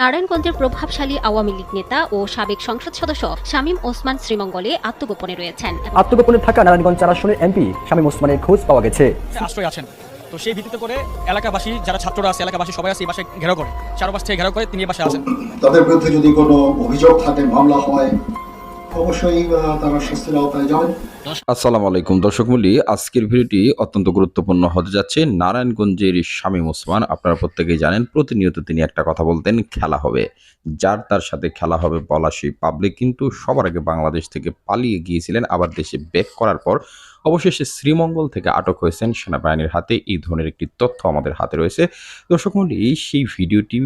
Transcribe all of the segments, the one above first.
নারায়ণগঞ্জের প্রভাবশালী আওয়ামী লীগ নেতা ও সাবেক সংসদ সদস্য শামীম ওসমান শ্রীমঙ্গলে আত্মগোপনে রয়েছেন। আত্মগোপনে থাকা নারায়ণগঞ্জ চার আসনের এমপি শামীম ওসমানের খোঁজ পাওয়া গেছে। আশ্রয় আছেন। তো সেই ভিত্তিতে করে এলাকাবাসী যারা ছাত্ররা আছে এলাকাবাসী সবাই আছে এই বাসায় ঘেরাও করে। চারপাশ থেকে ঘেরাও করে তিনি এই বাসায় আসেন তাদের বিরুদ্ধে যদি কোনো অভিযোগ থাকে মামলা হয় অবশ্যই আসসালামু আলাইকুম, দর্শক মূল্যী আজকের ভিডিওটি অত্যন্ত গুরুত্বপূর্ণ হতে যাচ্ছে। নারায়ণগঞ্জের শামীম ওসমান, আপনারা প্রত্যেকেই জানেন, প্রতিনিয়ত তিনি একটা কথা বলতেন, খেলা হবে। যার তার সাথে খেলা হবে বলা সেই পাবলিক কিন্তু সবার আগে বাংলাদেশ থেকে পালিয়ে গিয়েছিলেন, আবার দেশে ব্যাক করার পর অবশেষে শ্রীমঙ্গল থেকে আটক হয়েছেন সেনাবাহিনীর হাতে। এই ধরনের একটি তথ্য আমাদের হাতে রয়েছে। দর্শক মূল্যী সেই ভিডিওটি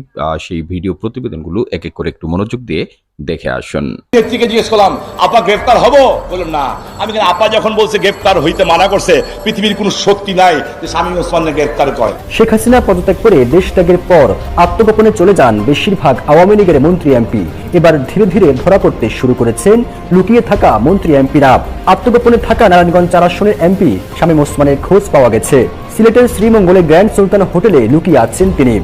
সেই ভিডিও প্রতিবেদনগুলো এক এক করে একটু মনোযোগ দিয়ে দেখে আসুন। নেত্রীকে জিজ্ঞেস করলাম আপা গ্রেফতার হব? বললাম না। আমি আপা যখন বলছে গ্রেফতার হইতে মানা করছে পৃথিবীর কোনো শক্তি নাই যে স্বামী ওসমানকে গ্রেফতার করে। শেখ হাসিনা পদত্যাগ করে দেশ ত্যাগের পর আত্মগোপনে চলে যান বেশিরভাগ আওয়ামী লীগের মন্ত্রী এমপি এবার ধীরে ধীরে ধরা পড়তে শুরু করেছেন লুকিয়ে থাকা মন্ত্রী এমপিরা আত্মগোপনে থাকা নারায়ণগঞ্জ চার আসনের এমপি শামীম ওসমানের খোঁজ পাওয়া গেছে। সিলেটের শ্রীমঙ্গলে গ্র্যান্ড সুলতান হোটেলে লুকিয়ে আছেন তিনি।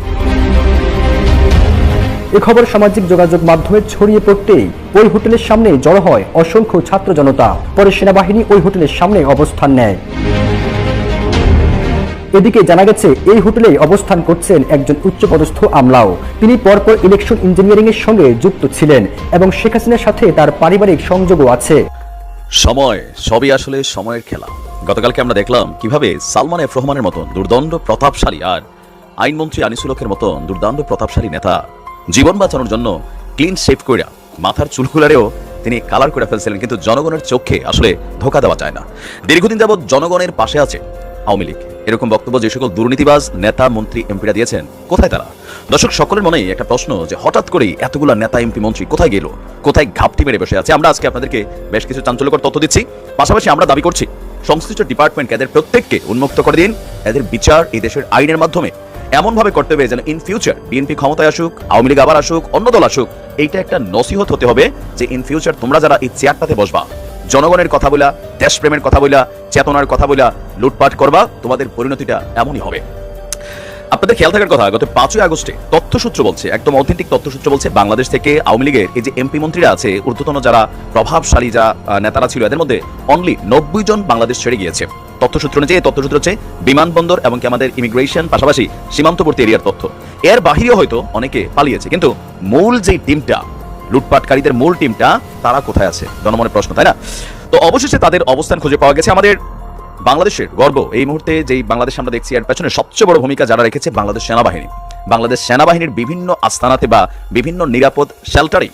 এ খবর সামাজিক যোগাযোগ মাধ্যমে ছড়িয়ে পড়তেই ওই হোটেলের সামনে জড়ো হয় অসংখ্য ছাত্র জনতা। পরে সেনাবাহিনী ওই হোটেলের সামনে অবস্থান নেয়। এদিকে জানা গেছে, এই হোটেলে অবস্থান করছেন একজন উচ্চপদস্থ আমলাও। তিনি পরপর ইলেকশন ইঞ্জিনিয়ারিং এর সঙ্গে যুক্ত ছিলেন এবং শেখ হাসিনার সাথে তার পারিবারিক সংযোগও আছে। সময়, সবই আসলে সময়ের খেলা। গতকালকে আমরা দেখলাম কীভাবে সালমান এফ রহমানের মতন দুর্দণ্ড প্রতাপশালী আর আইনমন্ত্রী আনিসুল হকের মতন দুর্দান্ত প্রতাপশালী নেতা জীবন বাঁচানোর জন্য ক্লিন শেভ কইরা মাথার চুলকুলারেও তিনি কালার করে ফেলছিলেন, কিন্তু জনগণের চোখে আসলে ধোকা দেওয়া যায় না। দীর্ঘদিন যাবৎ জনগণের পাশে আছে আওয়ামী লীগ। এরকম বক্তব্য যে সকল দুর্নীতিবাজ নেতা, মন্ত্রী এমপিরা দিয়েছেন, কোথায় তারা? দর্শক, সকলের মনেই একটা প্রশ্ন যে হঠাৎ করেই এতগুলা নেতা এমপি মন্ত্রী কোথায় গেল? কোথায় ঘাপটি মেরে বসে আছে? আমরা আজকে আপনাদেরকে বেশ কিছু চাঞ্চল্যকর তথ্য দিচ্ছি। পাশাপাশি আমরা দাবি করছি, সংশ্লিষ্ট ডিপার্টমেন্ট এদের প্রত্যেককে উন্মুক্ত করে দিন। এদের বিচার এই দেশের আইনের মাধ্যমে। এমন ভাবে করতে হবে যেন ইন ফিউচার বিএনপি ক্ষমতায় আসুক, আওয়ামী লীগ আবার আসুক, অন্য দল আসুক, এইটা একটা নসিহত হতে হবে যে ইন ফিউচার তোমরা যারা এই চেয়ারটাতে বসবা, জনগণের কথা বলা দেশপ্রেমের কথা বলা চেতনার কথা বলা লুটপাট করবা, তোমাদের পরিণতিটা এমনই হবে। আপনাদের খেয়াল থাকার কথা, গত পাঁচই আগস্টে তথ্যসূত্র বলছে, একদম অথেন্টিক তথ্যসূত্র বলছে, বাংলাদেশ থেকে আওয়ামী লীগের এই যে এমপি মন্ত্রীরা আছে, ঊর্ধ্বতন যারা প্রভাবশালী যা নেতারা ছিল, এদের মধ্যে অনলি নব্বই জন বাংলাদেশ ছেড়ে গিয়েছে। তথ্যসূত্র অনুযায়ী তথ্যসূত্র হচ্ছে বিমানবন্দর এবং কি আমাদের ইমিগ্রেশন পাশাপাশি সীমান্তবর্তী এরিয়ার তথ্য। এর বাহিরেও হয়তো অনেকে পালিয়েছে, কিন্তু মূল যে টিমটা, লুটপাটকারীদের মূল টিমটা, তারা কোথায় আছে? জনমনের প্রশ্ন, তাই না? তো অবশেষে তাদের অবস্থান খুঁজে পাওয়া গেছে আমাদের বাংলাদেশের গর্ব। এই মুহূর্তে যেই বাংলাদেশ আমরা দেখছি, এর পেছনে সবচেয়ে বড় ভূমিকা যারা রেখেছে বাংলাদেশ সেনাবাহিনী। বাংলাদেশ সেনাবাহিনীর বিভিন্ন আস্তানাতে বা বিভিন্ন নিরাপদ শেল্টারে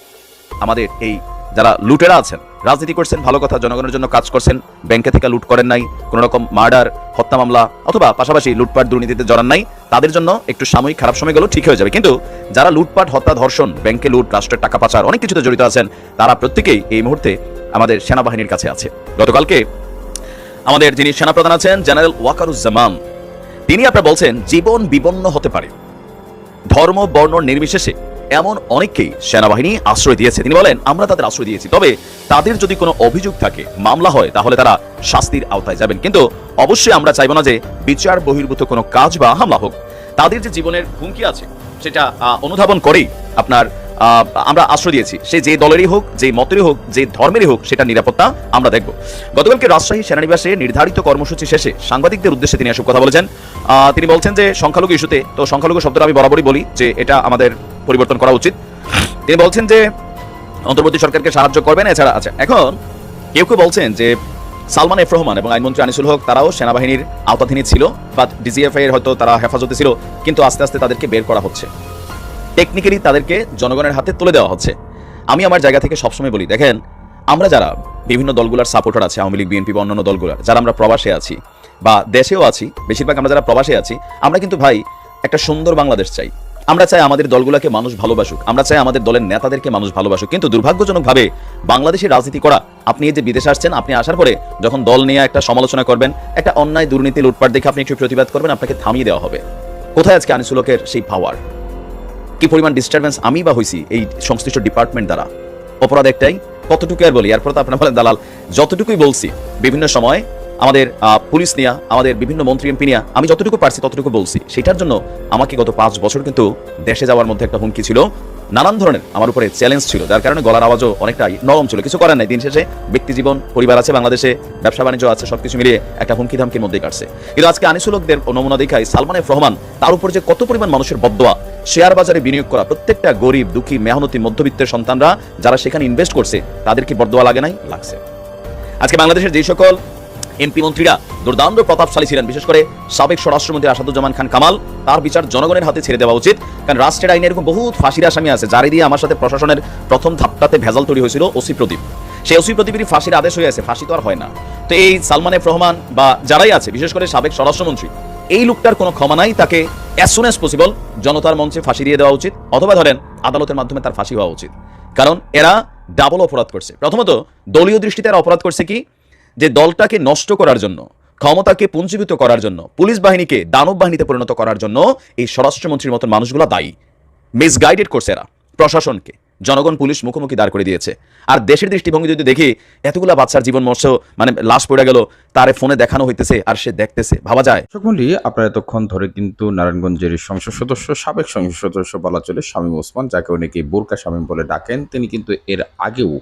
আমাদের এই যারা লুটেরা আছেন রাজনীতি করছেন, ভালো কথা, জনগণের জন্য কাজ করছেন, ব্যাংকে থেকে লুট করেন নাই কোনো রকম মার্ডার, হত্যা মামলা, অথবা পাশাপাশি লুটপাট দুর্নীতিতে জড়ান নাই, তাদের জন্য একটু সাময়িক খারাপ সময় গেলেও ঠিক হয়ে যাবে। কিন্তু যারা লুটপাট, হত্যা, ধর্ষণ, ব্যাংকে লুট, রাষ্ট্রের টাকা পাচার, অনেক কিছুতে জড়িত আছেন, তারা প্রত্যেকেই এই মুহূর্তে আমাদের সেনাবাহিনীর কাছে আছে। গতকালকে আমাদের যিনি সেনাপ্রধান আছেন, জেনারেল ওয়াকারুজ্জামান, তিনি আপনার বলছেন, জীবন বিপন্ন হতে পারে। ধর্ম, বর্ণ, নির্বিশেষে এমন অনেককেই সেনাবাহিনী আশ্রয় দিয়েছে। তিনি বলেন, আমরা তাদের আশ্রয় দিয়েছি। তবে তাদের যদি কোনো অভিযোগ থাকে, মামলা হয়, তাহলে তারা শাস্তির আওতায় যাবেন। কিন্তু অবশ্যই আমরা চাইব না যে বিচার বহির্ভূত কোনো কাজ বা হামলা হোক। তাদের যে জীবনের হুমকি আছে, সেটা অনুধাবন করেই আপনার আমরা আশ্রয় দিয়েছি। সে যে দলেরই হোক, যে মতেরই হোক, যে ধর্মেরই হোক সেটা নিরাপত্তা আমরা দেখব। গতকালকে রাজশাহী সেনানিবাসে নির্ধারিত কর্মসূচি শেষে সাংবাদিকদের উদ্দেশ্যে তিনি এসব কথা বলেছেন। তিনি বলছেন যে, সংখ্যালঘু ইস্যুতে, তো সংখ্যালঘু শব্দটা আমি বরাবরই বলি যে, এটা আমাদের পরিবর্তন করা উচিত। তিনি বলছেন যে, অন্তর্বর্তী সরকারকে সাহায্য করবেন, এছাড়া আছে। এখন কেউ কেউ বলছেন যে, সালমান এফ রহমান এবং আইনমন্ত্রী আনিসুল হক, তারাও সেনাবাহিনীর আওতাধীনে ছিল বা ডিজিএফ এর হয়তো তারা হেফাজতে ছিল, কিন্তু আস্তে আস্তে তাদেরকে বের করা হচ্ছে। টেকনিক্যালি তাদেরকে জনগণের হাতে তুলে দেওয়া হচ্ছে। আমি আমার জায়গা থেকে সবসময় বলি, দেখেন, আমরা যারা বিভিন্ন দলগুলোর সাপোর্টার আছে, আওয়ামী লীগ, বিএনপি বা অন্যান্য দলগুলোর, যারা আমরা প্রবাসে আছি বা দেশেও আছি, বেশিরভাগ আমরা যারা প্রবাসে আছি, আমরা কিন্তু ভাই একটা সুন্দর বাংলাদেশ চাই। আমরা চাই আমাদের দলগুলোকে মানুষ ভালোবাসুক, আমরা চাই আমাদের দলের নেতাদেরকে মানুষ ভালোবাসুক। কিন্তু দুর্ভাগ্যজনকভাবে বাংলাদেশের রাজনীতি করা, আপনি এই যে বিদেশে আসছেন, আপনি আসার পরে যখন দল নিয়ে একটা সমালোচনা করবেন, একটা অন্যায় দুর্নীতি, লুটপাট দেখে আপনি একটু প্রতিবাদ করবেন, আপনাকে থামিয়ে দেওয়া হবে। কোথায় আজকে আনিসুলকের সেই পাওয়ার কি পরিমাণ ডিস্টারবেন্স আমি বা হয়েছি এই সংশ্লিষ্ট ডিপার্টমেন্ট দ্বারা? অপরাধ একটাই কতটুকু আর বলি? এরপর তো আপনার বলেন, দালাল, যতটুকুই বলছি, বিভিন্ন সময় আমাদের পুলিশ নিয়া, আমাদের বিভিন্ন মন্ত্রী এমপি নিয়া, আমি যতটুকু পারছি ততটুকু বলছি। সেটার জন্য আমাকে গত পাঁচ বছর কিন্তু দেশে যাওয়ার মধ্যে একটা হুমকি ছিল। নানান ধরনের আমার উপরে চ্যালেঞ্জ ছিল, যার কারণে গলার আওয়াজও অনেকটা নরম ছিল। কিছু করার নাই, দিন শেষে ব্যক্তি জীবন, পরিবার আছে, বাংলাদেশে ব্যবসা বাণিজ্য আছে, সবকিছু মিলিয়ে একটা হুমকি ধামকির মধ্যেই কাটছে। কিন্তু আজকে আনিসুলকদের নমুনা দেখাই সালমান এফ রহমান, তার উপর যে কত পরিমাণ মানুষের বদোয়া শেয়ার বাজারে বিনিয়োগ করা, প্রত্যেকটা গরিব, দুঃখী, মেহনতি, মধ্যবিত্তের সন্তানরা যারা সেখানে ইনভেস্ট করছে, তাদের কি বদোয়া লাগে নাই? লাগছে। আজকে বাংলাদেশের যে সকল এমপি মন্ত্রীরা দুর্দান্ত প্রতাপশালী ছিলেন, বিশেষ করে সাবেক স্বরাষ্ট্রমন্ত্রী আসাদুজ্জামান খান কামাল। তার বিচার জনগণের হাতে ছেড়ে দেওয়া উচিত। কারণ রাষ্ট্রের আইনে এরকম বহুত ফাঁসির আসামি আছে, যারে দিয়ে আমার সাথে প্রশাসনের প্রথম ধাপটাতে ভেজাল তৈরি হয়েছিল ওসি প্রদীপ। সেই ওসি প্রদীপেরই ফাঁসির আদেশ হয়ে আছে, ফাঁসি তো আর হয় না। তো এই সালমান এফ রহমান বা যারাই আছে, বিশেষ করে সাবেক স্বরাষ্ট্রমন্ত্রী, এই লোকটার কোনো ক্ষমা নাই, তাকে অ্যাজ সুন অ্যাজ পসিবল জনতার মঞ্চে ফাঁসি দিয়ে দেওয়া উচিত। অথবা ধরেন, আদালতের মাধ্যমে তার ফাঁসি হওয়া উচিত। কারণ এরা ডাবল অপরাধ করছে। প্রথমত, দলীয় দৃষ্টিতে এরা অপরাধ করছে কি? যে দলটাকে নষ্ট করার জন্য, ক্ষমতাকে পুঞ্জীভূত করার জন্য, পুলিশ বাহিনীকে দানব বাহিনীতে পরিণত করার জন্য এই স্বরাষ্ট্রমন্ত্রীর মতন মানুষগুলো দায়ী। মিসগাইডেড করছে এরা, প্রশাসনকে। জনগণ, পুলিশ মুখোমুখি দাঁড় করে দিয়েছে। আর দেশের দৃষ্টিভঙ্গি যদি দেখি, এতগুলা বাচ্চার জীবন মর্ষ মানে লাশ পড়ে গেল, তারে ফোনে দেখানো হইতেছে, আর সে দেখতেছে, ভাবা যায়। মন্ডলী, আপনারা এতক্ষণ ধরে কিন্তু নারায়ণগঞ্জের সংসদ সদস্য, সাবেক সংসদ সদস্য বলা চলে, শামীম ওসমান, যাকে অনেকে বোরকা শামীম বলে ডাকেন, তিনি কিন্তু এর আগেও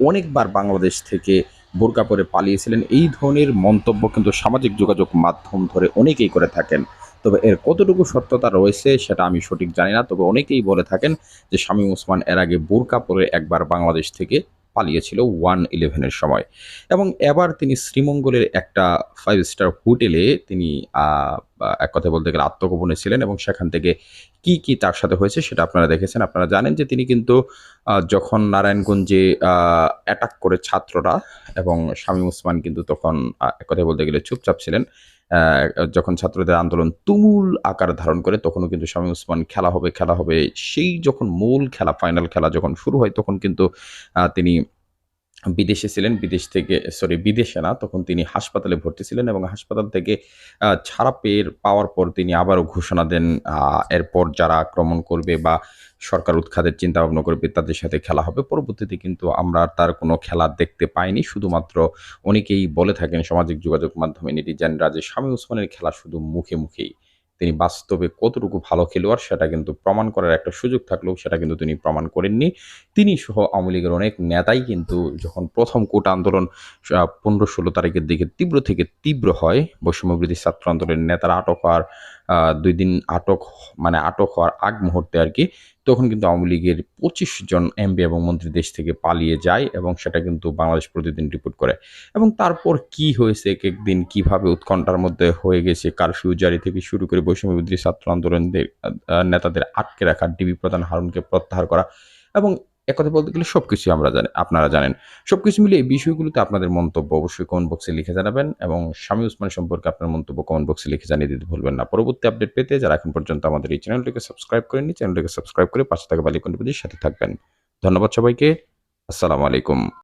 অনেকবার বাংলাদেশ থেকে বোরকা পরে পালিয়েছিলেন। এই ধরনের মন্তব্য কিন্তু সামাজিক যোগাযোগ মাধ্যম ধরে অনেকেই করে থাকেন। তবে এর কতটুকু সত্যতা রয়েছে সেটা আমি সঠিক জানি না। তবে অনেকেই বলে থাকেন যে শামীম ওসমান এর আগে বোরকা পরে একবার বাংলাদেশ থেকে পালিয়েছিল ওয়ান ইলেভেনের সময়। এবং এবার তিনি শ্রীমঙ্গলের একটা ফাইভ স্টার হোটেলে তিনি এক কথা বলতে গেলে আত্মগোপনে ছিলেন এবং সেখান থেকে কি কি তার সাথে হয়েছে সেটা আপনারা দেখেছেন। আপনারা জানেন যে তিনি কিন্তু যখন নারায়ণগঞ্জে অ্যাটাক করে ছাত্ররা এবং শামীম ওসমান কিন্তু তখন এক কথায় বলতে গেলে চুপচাপ ছিলেন। যখন ছাত্রদের আন্দোলন তুমুল আকার ধারণ করে, তখনও কিন্তু স্বামী উসমান খেলা হবে খেলা হবে। সেই যখন মূল খেলা ফাইনাল খেলা যখন শুরু হয়, তখন কিন্তু তিনি বিদেশে ছিলেন, বিদেশ থেকে সরি বিদেশে না, তখন তিনি হাসপাতালে ভর্তি ছিলেন এবং হাসপাতাল থেকে ছাড়া পেয়ে, পাওয়ার পর তিনি আবারও ঘোষণা দেন এরপর যারা আক্রমণ করবে বা সরকার উৎখাতের চিন্তা ভাবনা করবে, তাদের সাথে খেলা হবে। পরবর্তীতে কিন্তু আমরা তার কোনো খেলা দেখতে পাইনি। শুধুমাত্র অনেকেই বলে থাকেন সামাজিক যোগাযোগ মাধ্যমে নেটিজেনরা যে স্বামী ওসমানের খেলা শুধু মুখে মুখেই। তিনি বাস্তবে কতটুকু ভালো খেলোয়াড় সেটা কিন্তু প্রমাণ করার একটা সুযোগ থাকলেও সেটা কিন্তু তিনি প্রমাণ করেননি। তিনি সহ আওয়ামী লীগের অনেক নেতাই কিন্তু যখন প্রথম কোট আন্দোলন পনেরো ষোলো তারিখের দিকে তীব্র থেকে তীব্র হয় বৈষম্যবৃদ্ধি ছাত্র আন্দোলনের নেতারা আটক হওয়ার দুই দিন আটক মানে আটক হওয়ার আগ মুহূর্তে আর কি, তখন কিন্তু আওয়ামী লীগের পঁচিশ জন এমপি এবং মন্ত্রী দেশ থেকে পালিয়ে যায় এবং সেটা কিন্তু বাংলাদেশ প্রতিদিন রিপোর্ট করে। এবং তারপর কি হয়েছে, এক একদিন কীভাবে উৎকণ্ঠার মধ্যে হয়ে গেছে কারফিউ জারি থেকে শুরু করে বৈষম্যবৃদ্ধি ছাত্র আন্দোলনদের নেতাদের আটকে রাখা, ডিবি প্রধান হারুনকে প্রত্যাহার করা এবং একথা বলতে গেলে সব কিছুই আমরা জানি, আপনারা জানেন। সব কিছু মিলে এই বিষয়গুলোতে আপনাদের মন্তব্য অবশ্যই কমেন্ট বক্সে লিখে জানাবেন এবং স্বামী উসমান সম্পর্কে আপনার মন্তব্য কমেন্ট বক্সে লিখে জানিয়ে দিতে ভুলবেন না। পরবর্তী আপডেট পেতে যারা এখন পর্যন্ত আমাদের এই চ্যানেলটিকে সাবস্ক্রাইব করেনি চ্যানেলটিকে সাবস্ক্রাইব করে পাশে থাকা বালিকন্ডিপতির সাথে থাকবেন। ধন্যবাদ সবাইকে। আসসালামু আলাইকুম।